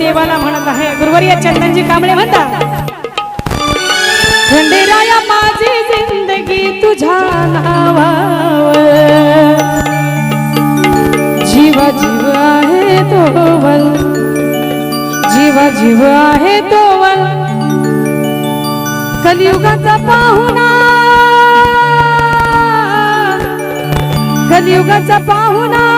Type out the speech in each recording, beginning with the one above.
देवाला म्हणत आहे. गुरुवर्य चंदनजी कांबळे म्हणतात खंडेराया माझी जिंदगी तुझ्या नावावर. जीवा जीव आहे तोवल जीवा जीव आहे तोवल कलियुगाचा पाहुणा. कलियुगाचा पाहुणा.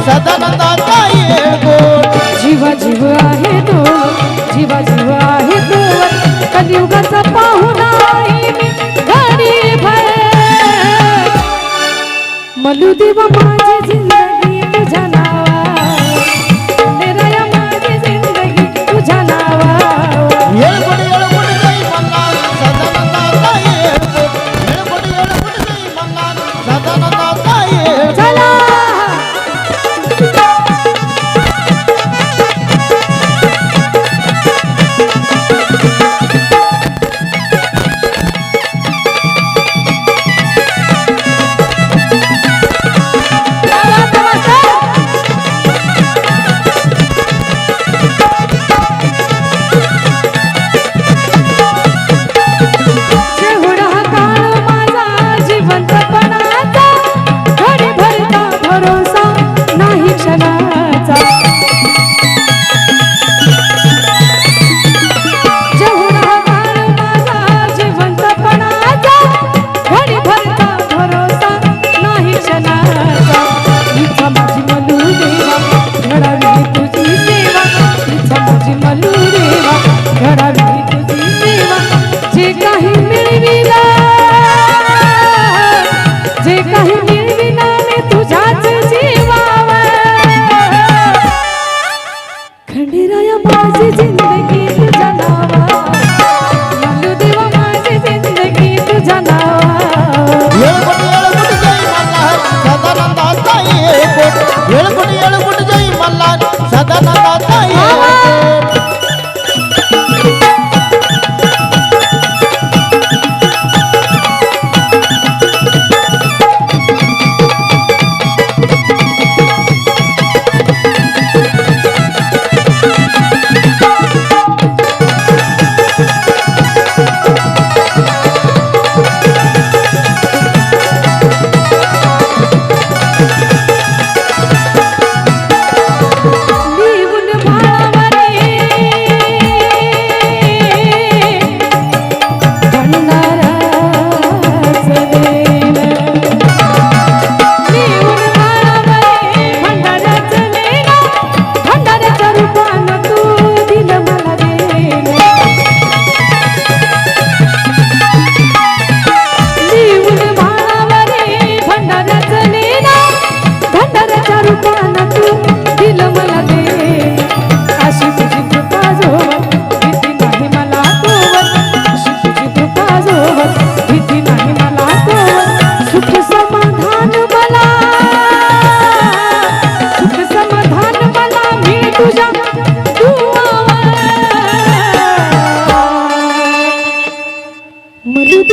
मल्हार सदानंदाचा येळकोट जीवा जीव आहे तो जीवा जीव आहे तो. कलियुगाचा पाहुणा आहे मी गाडी भर. मलू देवा माझी जिंदगी खंडीराया माझी जिंदगी तुझ्या नावा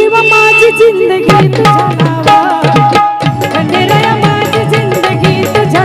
देवा माझी जिंदगी तुझ्या नावा जिंदगी तुझ्या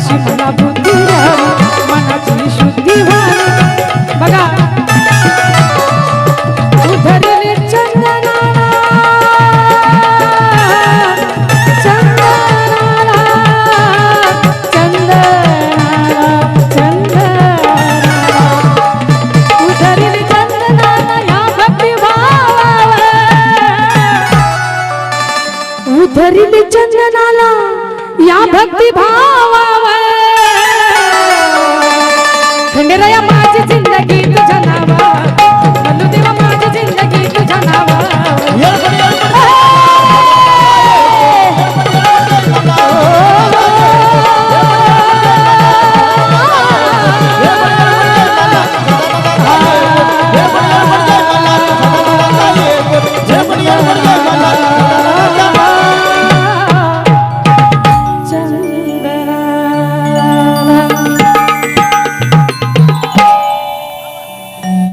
अशी मला बुद्धी मनाची या भक्ती भावावर खंडेराया माझी जिंदगी तुझ्या